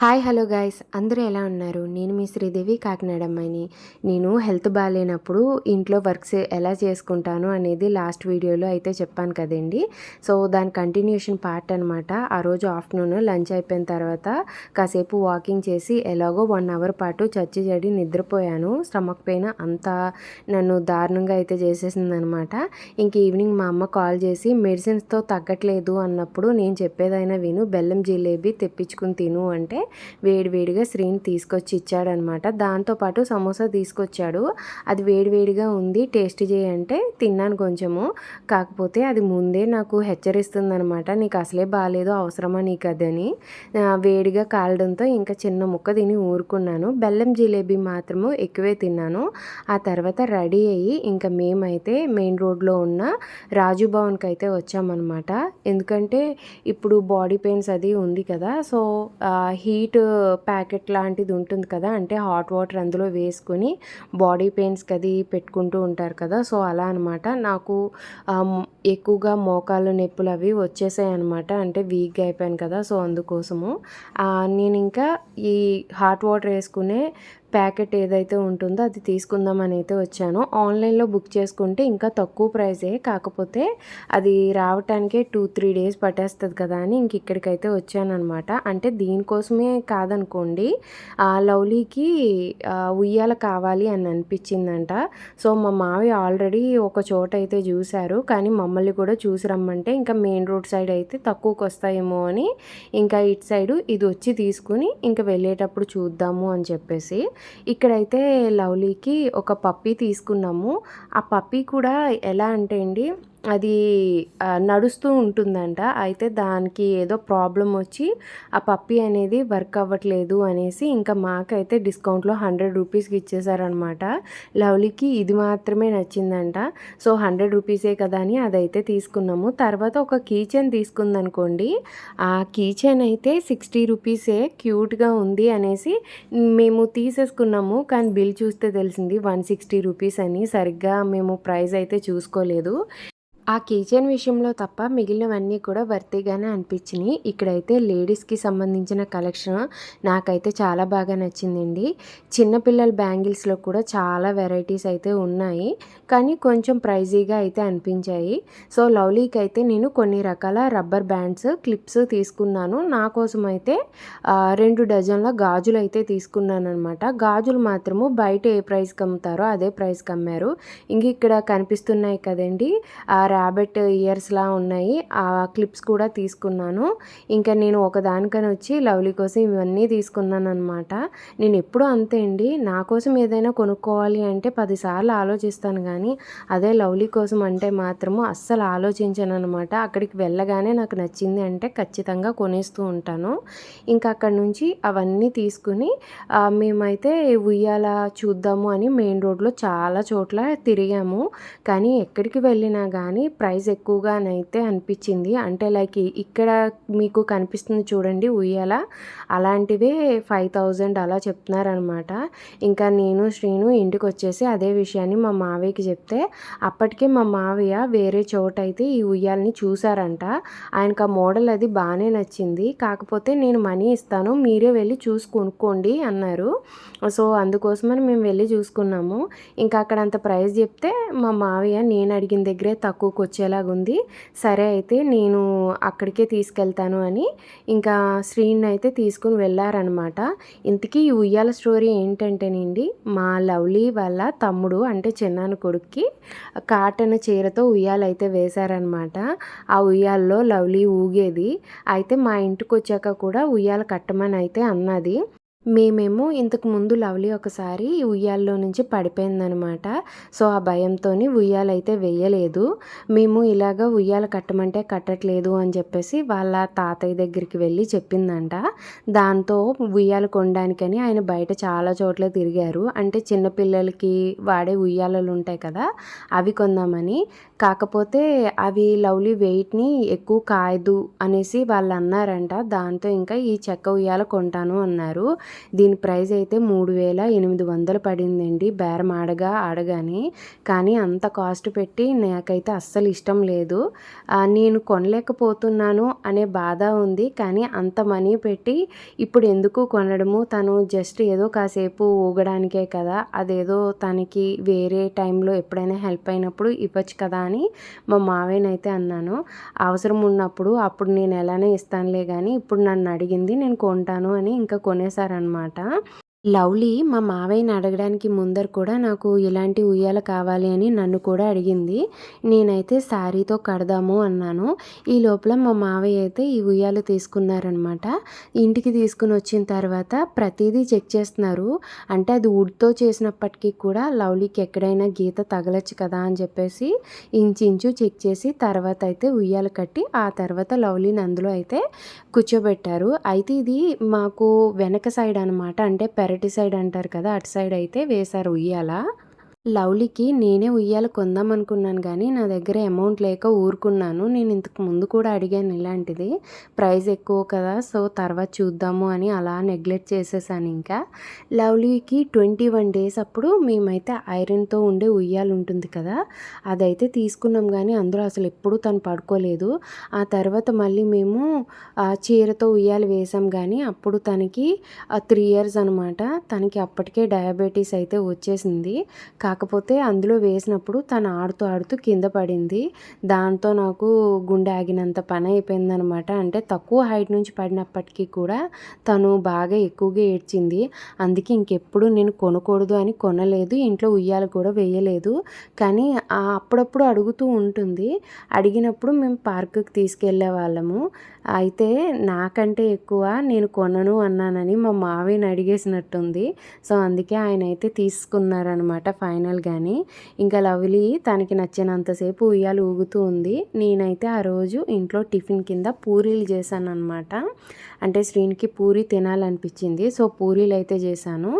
Hi hello guys అందరూ ఎలా ఉన్నారు? నేను మీ శ్రీదేవి కాకినాడ అమ్మాయిని నేను హెల్త్ బాగాలేనప్పుడు ఇంట్లో వర్క్స్ ఎలా చేసుకుంటాను అనేది లాస్ట్ వీడియోలో అయితే చెప్పాను కదండి. సో దాని కంటిన్యూషన్ పార్ట్ అనమాట ఆ రోజు ఆఫ్టర్నూన్ లంచ్ అయిపోయిన తర్వాత కాసేపు వాకింగ్ చేసి ఎలాగో వన్ అవర్ పాటు చచ్చి చెడి నిద్రపోయాను. స్టమక్ పెయిన్ అంతా నన్ను దారుణంగా అయితే చేసేసింది అనమాట ఇంక ఈవినింగ్ మా అమ్మ కాల్ చేసి మెడిసిన్స్తో తగ్గట్లేదు అన్నప్పుడు నేను చెప్పేదైనా విను బెల్లం జిలేబీ తెప్పించుకుని తిను అంటే వేడివేడిగా శ్రీని తీసుకొచ్చి ఇచ్చాడనమాట. దాంతోపాటు సమోసా తీసుకొచ్చాడు. అది వేడివేడిగా ఉంది. టేస్ట్ చేయంటే తిన్నాను కొంచెము. కాకపోతే అది ముందే నాకు హెచ్చరిస్తుంది అనమాట నీకు అసలే బాగాలేదు అవసరమా నీకు అదని. వేడిగా కాలడంతో ఇంకా చిన్న ముక్క తిని ఊరుకున్నాను. బెల్లం జిలేబీ మాత్రము ఎక్కువే తిన్నాను. ఆ తర్వాత రెడీ అయ్యి ఇంకా మేమైతే మెయిన్ రోడ్లో ఉన్న రాజు భవన్కి అయితే వచ్చామన్నమాట ఎందుకంటే ఇప్పుడు బాడీ పెయిన్స్ అది ఉంది కదా సో హీట్ ప్యాకెట్ లాంటిది ఉంటుంది కదా అంటే హాట్ వాటర్ అందులో వేసుకొని బాడీ పెయిన్స్కి అది పెట్టుకుంటూ ఉంటారు కదా సో అలా అనమాట నాకు ఎక్కువగా మోకాలు నొప్పులు అవి వచ్చేసాయి అనమాట అంటే వీక్గా అయిపోయాను కదా సో అందుకోసము. నేను ఇంకా ఈ హాట్ వాటర్ వేసుకునే ప్యాకెట్ ఏదైతే ఉంటుందో అది తీసుకుందామని అయితే వచ్చాను. ఆన్లైన్లో బుక్ చేసుకుంటే ఇంకా తక్కువ ప్రైజే కాకపోతే అది రావటానికే టూ త్రీ డేస్ పట్టేస్తుంది కదా అని ఇంక ఇక్కడికైతే వచ్చానమాట అంటే దీనికోసమే కాదనుకోండి లవ్లీకి ఉయ్యాల కావాలి అని అనిపించిందంట. సో మా మావి ఆల్రెడీ ఒక చోట అయితే చూశారు కానీ మమ్మల్ని కూడా చూసి రమ్మంటే ఇంకా మెయిన్ రోడ్ సైడ్ అయితే తక్కువకి వస్తాయేమో అని ఇంకా ఇటు సైడు ఇది వచ్చి తీసుకుని ఇంకా వెళ్ళేటప్పుడు చూద్దాము అని చెప్పేసి ఇక్కడైతే లవ్లీకి ఒక పప్పీ తీసుకున్నాము. ఆ పప్పీ కూడా ఎలా అంటే అండి అది నడుస్తూ ఉంటుందంట. అయితే దానికి ఏదో ప్రాబ్లం వచ్చి ఆ పప్పి అనేది వర్క్ అవ్వట్లేదు అనేసి ఇంకా మాకైతే డిస్కౌంట్లో హండ్రెడ్ రూపీస్కి ఇచ్చేసారనమాట లవ్లీకి ఇది మాత్రమే నచ్చిందంట. సో హండ్రెడ్ రూపీసే కదా అని అదైతే తీసుకున్నాము. తర్వాత ఒక కీచెన్ తీసుకుందనుకోండి. ఆ కీచెన్ అయితే సిక్స్టీ రూపీసే క్యూట్గా ఉంది అనేసి మేము తీసేసుకున్నాము. కానీ బిల్ చూస్తే తెలిసింది వన్ సిక్స్టీ రూపీస్ అని. సరిగ్గా మేము ప్రైస్ అయితే చూసుకోలేదు. ఆ కిచెన్ విషయంలో తప్ప మిగిలినవన్నీ కూడా వర్తీగానే అనిపించినాయి. ఇక్కడైతే లేడీస్కి సంబంధించిన కలెక్షన్ నాకైతే చాలా బాగా నచ్చిందండి. చిన్నపిల్లల బ్యాంగిల్స్లో కూడా చాలా వెరైటీస్ అయితే ఉన్నాయి. కానీ కొంచెం ప్రైజీగా అయితే అనిపించాయి. సో లవ్లీకి అయితే నేను కొన్ని రకాల రబ్బర్ బ్యాండ్స్ క్లిప్స్ తీసుకున్నాను. నా కోసం అయితే రెండు డజన్ల గాజులు అయితే తీసుకున్నాను అనమాట గాజులు మాత్రము బయట ఏ ప్రైస్కి అమ్ముతారో అదే ప్రైస్కి అమ్మారు. ఇంక ఇక్కడ కనిపిస్తున్నాయి కదండి. ఆ ర్యాబెట్ ఇయర్స్లా ఉన్నాయి. ఆ క్లిప్స్ కూడా తీసుకున్నాను. ఇంకా నేను ఒకదానికని వచ్చి లవ్లీ కోసం ఇవన్నీ తీసుకున్నాను అనమాట నేను ఎప్పుడూ అంతే అండి. నా కోసం ఏదైనా కొనుక్కోవాలి అంటే పదిసార్లు ఆలోచిస్తాను కానీ అదే లవ్లీ కోసం అంటే మాత్రము అస్సలు ఆలోచించాను అనమాట అక్కడికి వెళ్ళగానే నాకు నచ్చింది అంటే ఖచ్చితంగా కొనేస్తూ ఉంటాను. ఇంకా అక్కడ నుంచి అవన్నీ తీసుకుని మేమైతే ఉయ్యాల చూద్దాము అని మెయిన్ రోడ్లో చాలా చోట్ల తిరిగాము. కానీ ఎక్కడికి వెళ్ళినా కానీ ప్రైస్ ఎక్కువగానైతే అనిపించింది. అంటే లైక్ ఇక్కడ మీకు కనిపిస్తుంది చూడండి ఉయ్యాల. అలాంటివే ఫైవ్ థౌజండ్ అలా చెప్తున్నారనమాట ఇంకా నేను శ్రీను ఇంటికి వచ్చేసి అదే విషయాన్ని మా మావయ్యకి చెప్తే అప్పటికే మా మావయ్య వేరే చోట అయితే ఈ ఉయ్యాలని చూసారంట ఆయనకు ఆ మోడల్ అది బాగానే నచ్చింది. కాకపోతే నేను మనీ ఇస్తాను మీరే వెళ్ళి చూసి కొనుక్కోండి అన్నారు. సో అందుకోసమని మేము వెళ్ళి చూసుకున్నాము. ఇంకా అక్కడ అంత ప్రైస్ చెప్తే మా మావయ్య నేను అడిగిన దగ్గరే తక్కువ వచ్చేలాగుంది. సరే అయితే నేను అక్కడికే తీసుకెళ్తాను అని ఇంకా శ్రీని అయితే తీసుకుని వెళ్ళారనమాట. ఇంతకీ ఈ ఉయ్యాల స్టోరీ ఏంటంటేనండి మా లవ్లీ వాళ్ళ తమ్ముడు అంటే చిన్నాను కొడుక్కి కాటన్ చీరతో ఉయ్యాలైతే వేశారనమాట. ఆ ఉయ్యాల్లో లవ్లీ ఊగేది. అయితే మా ఇంటికి వచ్చాక కూడా ఉయ్యాల కట్టమని అయితే అన్నది. మేమేమో ఇంతకు ముందు లవ్లీ ఒకసారి ఉయ్యాల్లో నుంచి పడిపోయిందనమాట. సో ఆ భయంతో ఉయ్యాలైతే వేయలేదు. మేము ఇలాగ ఉయ్యాల కట్టమంటే కట్టట్లేదు అని చెప్పేసి వాళ్ళ తాతయ్య దగ్గరికి వెళ్ళి చెప్పిందంట. దాంతో ఉయ్యాలు కొనడానికని ఆయన బయట చాలా చోట్ల తిరిగారు. అంటే చిన్నపిల్లలకి వాడే ఉయ్యాలలు ఉంటాయి కదా అవి కొందామని. కాకపోతే అవి లవ్లీ వెయిట్ని ఎక్కువ కాయదు అనేసి వాళ్ళు అన్నారంట. దాంతో ఇంకా ఈ చెక్క ఉయ్యాల కొంటాను అన్నారు. దీని ప్రైస్ అయితే మూడు వేల ఎనిమిది వందలు పడిందండి. బేరం ఆడగా ఆడగానే. కానీ అంత కాస్ట్ పెట్టి నాకైతే అస్సలు ఇష్టం లేదు. నేను కొనలేకపోతున్నాను అనే బాధ ఉంది. కానీ అంత మనీ పెట్టి ఇప్పుడు ఎందుకు కొనడము? తను జస్ట్ ఏదో కాసేపు ఊగడానికే కదా. అదేదో తనకి వేరే టైంలో ఎప్పుడైనా హెల్ప్ అయినప్పుడు ఇవ్వచ్చు కదా అని మా మావయ్యనైతే అన్నాను. అవసరం ఉన్నప్పుడు అప్పుడు నేను ఎలానే ఇస్తానులే కానీ ఇప్పుడు నన్ను అడిగింది నేను కొంటాను అని ఇంకా అనమాట లవ్లీ మా మావయ్యని అడగడానికి ముందర కూడా నాకు ఇలాంటి ఉయ్యాల కావాలి అని నన్ను కూడా అడిగింది. నేనైతే శారీతో కడదాము అన్నాను. ఈ లోపల మా మావయ్య అయితే ఈ ఉయ్యాలు తీసుకున్నారనమాట ఇంటికి తీసుకుని వచ్చిన తర్వాత ప్రతిదీ చెక్ చేస్తున్నారు. అంటే అది వుడ్తో చేసినప్పటికీ కూడా లవ్లీకి ఎక్కడైనా గీత తగలచ్చు కదా అని చెప్పేసి ఇంచు చెక్ చేసి తర్వాత అయితే ఉయ్యాలు కట్టి ఆ తర్వాత లవ్లీని అందులో అయితే కూర్చోబెట్టారు. అయితే ఇది మాకు వెనక సైడ్ అనమాట అంటే అరటి సైడ్ అంటారు కదా అటు సైడ్ అయితే వేశారు ఉయ్యాల. లవ్లీకి నేనే ఉయ్యాల కొందాం అనుకున్నాను కానీ నా దగ్గర అమౌంట్ లేక ఊరుకున్నాను. నేను ఇంతకు ముందు కూడా అడిగాను ఇలాంటిది. ప్రైస్ ఎక్కువ కదా సో తర్వాత చూద్దాము అని అలా నెగ్లెక్ట్ చేసేసాను ఇంకా. లవ్లీకి ట్వంటీ వన్ డేస్ అప్పుడు మేమైతే ఐరన్తో ఉండే ఉయ్యాలు ఉంటుంది కదా అదైతే తీసుకున్నాం కానీ అందులో అసలు ఎప్పుడూ తను పడుకోలేదు. ఆ తర్వాత మళ్ళీ మేము ఆ చీరతో ఉయ్యాలు వేసాం కానీ అప్పుడు తనకి త్రీ ఇయర్స్ అనమాట తనకి అప్పటికే డయాబెటీస్ అయితే వచ్చేసింది. కాకపోతే అందులో వేసినప్పుడు తను ఆడుతూ ఆడుతూ కింద పడింది. దాంతో నాకు గుండె ఆగినంత పని అయిపోయిందనమాట. అంటే తక్కువ హైట్ నుంచి పడినప్పటికీ కూడా తను బాగా ఎక్కువగా ఏడ్చింది. అందుకే ఇంకెప్పుడు నేను కొనకూడదు అని కొనలేదు. ఇంట్లో ఉయ్యాలు కూడా వేయలేదు. కానీ అప్పుడప్పుడు అడుగుతూ ఉంటుంది. అడిగినప్పుడు మేము పార్కుకి తీసుకెళ్ళే వాళ్ళము. అయితే నాకంటే ఎక్కువ నేను కొనను అన్నానని మా మావిని అడిగేసినట్టుంది. సో అందుకే ఆయన అయితే తీసుకున్నారనమాట ఫైనల్. కానీ ఇంకా లవ్లీ తనకి నచ్చినంతసేపు ఉయ్యాలు ఊగుతూ ఉంది. నేనైతే ఆ రోజు ఇంట్లో టిఫిన్ కింద పూరీలు చేశాను అనమాట అంటే శ్రీనికి పూరి తినాలనిపించింది. సో పూరీలు అయితే చేశాను.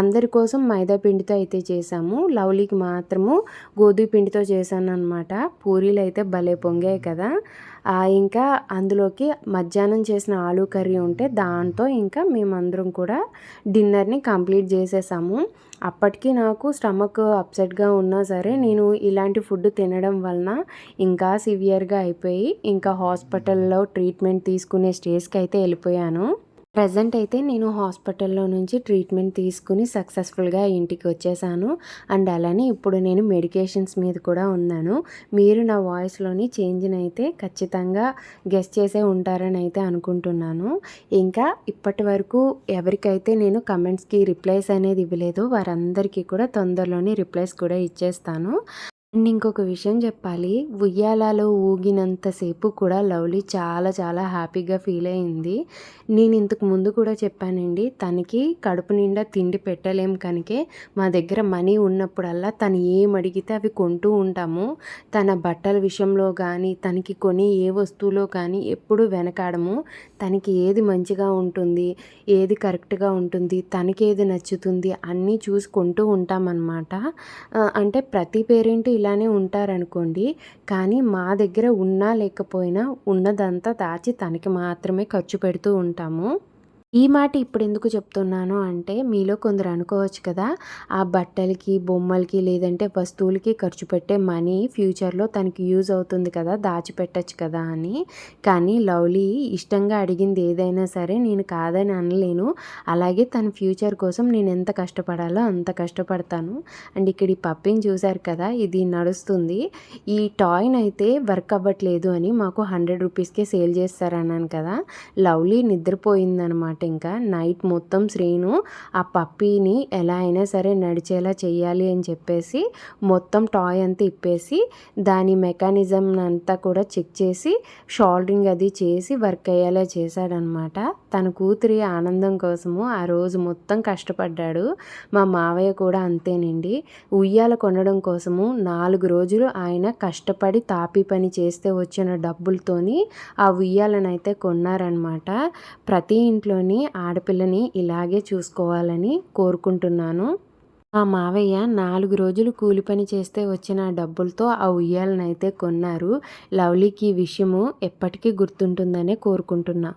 అందరి కోసం మైదా పిండితో అయితే చేశాము. లవ్లీకి మాత్రము గోధుమ పిండితో చేశాను అనమాట పూరీలు అయితే భలే పొంగాయి కదా. ఇంకా అందులోకి మధ్యాహ్నం చేసిన ఆలు కర్రీ ఉంటే దాంతో ఇంకా మేమందరం కూడా డిన్నర్ని కంప్లీట్ చేసేసాము. అప్పటికి నాకు స్టమక్ అప్సెట్గా ఉన్నా సరే నేను ఇలాంటి ఫుడ్ తినడం వలన ఇంకా సివియర్గా అయిపోయి ఇంకా హాస్పిటల్లో ట్రీట్మెంట్ తీసుకునే స్టేజ్కి అయితే వెళ్ళిపోయాను. ప్రజెంట్ అయితే నేను హాస్పిటల్లో నుంచి ట్రీట్మెంట్ తీసుకుని సక్సెస్ఫుల్గా ఇంటికి వచ్చేసాను. అండ్ అలానే ఇప్పుడు నేను మెడికేషన్స్ మీద కూడా ఉన్నాను. మీరు నా వాయిస్లోని చేంజ్ని అయితే ఖచ్చితంగా గెస్ట్ చేసే ఉంటారని అయితే అనుకుంటున్నాను. ఇంకా ఇప్పటి వరకు ఎవరికైతే నేను కమెంట్స్కి రిప్లైస్ అనేది ఇవ్వలేదు వారందరికీ కూడా తొందరలోనే రిప్లైస్ కూడా ఇచ్చేస్తాను. అండ్ ఇంకొక విషయం చెప్పాలి. ఉయ్యాలలో ఊగినంతసేపు కూడా లవ్లీ చాలా చాలా హ్యాపీగా ఫీల్ అయింది. నేను ఇంతకు ముందు కూడా చెప్పానండి తనకి కడుపు నిండా తిండి పెట్టలేం కనుకే మా దగ్గర మనీ ఉన్నప్పుడల్లా తను ఏం అడిగితే అవి కొంటూ ఉంటాము. తన బట్టల విషయంలో కానీ తనకి కొని ఏ వస్తువులో కానీ ఎప్పుడు వెనకాడము. తనకి ఏది మంచిగా ఉంటుంది ఏది కరెక్ట్గా ఉంటుంది తనకి ఏది నచ్చుతుంది అన్నీ చూసి కొంటూ ఉంటామన్నమాట అంటే ప్రతి పేరెంట్ ఇలానే ఉంటారనుకోండి కానీ మా దగ్గర ఉన్నా లేకపోయినా ఉన్నదంతా దాచి తనకి మాత్రమే ఖర్చు పెడుతూ ఉంటాము. ఈ మాట ఇప్పుడు ఎందుకు చెప్తున్నాను అంటే మీలో కొందరు అనుకోవచ్చు కదా ఆ బట్టలకి బొమ్మలకి లేదంటే వస్తువులకి ఖర్చు పెట్టే మనీ ఫ్యూచర్లో తనకి యూజ్ అవుతుంది కదా దాచిపెట్టచ్చు కదా అని. కానీ లవ్లీ ఇష్టంగా అడిగింది ఏదైనా సరే నేను కాదని అనలేను. అలాగే తన ఫ్యూచర్ కోసం నేను ఎంత కష్టపడాలో అంత కష్టపడతాను. అండ్ ఇక్కడ ఈ పప్పిని చూశారు కదా ఇది నడుస్తుంది. ఈ టాయ్ని అయితే వర్క్ అవ్వట్లేదు అని మాకు హండ్రెడ్ రూపీస్కే సేల్ చేస్తారన్నాను కదా లవ్లీ నిద్రపోయిందనమాట. అనమాట. ఇంకా నైట్ మొత్తం శ్రీను ఆ పప్పీని ఎలా అయినా సరే నడిచేలా చేయాలి అని చెప్పేసి మొత్తం టాయ్ అంతా ఇప్పేసి దాని మెకానిజం అంతా కూడా చెక్ చేసి షోల్డరింగ్ అది చేసి వర్క్ అయ్యేలా చేశాడనమాట. తన కూతురి ఆనందం కోసము ఆ రోజు మొత్తం కష్టపడ్డాడు. మా మావయ్య కూడా అంతేనండి. ఉయ్యాల కొనడం కోసము నాలుగు రోజులు ఆయన కష్టపడి తాపి పని చేస్తే వచ్చిన డబ్బులతోని ఆ ఉయ్యాలనైతే కొన్నారనమాట. ప్రతి ఇంట్లోని కానీ ఆడపిల్లని ఇలాగే చూసుకోవాలని కోరుకుంటున్నాను. మా మావయ్య నాలుగు రోజులు కూలి పని చేస్తే వచ్చిన డబ్బులతో ఆ ఉయ్యాలనైతే కొన్నారు. లవ్లీకి ఈ విషయము ఎప్పటికీ గుర్తుంటుందనే కోరుకుంటున్నా.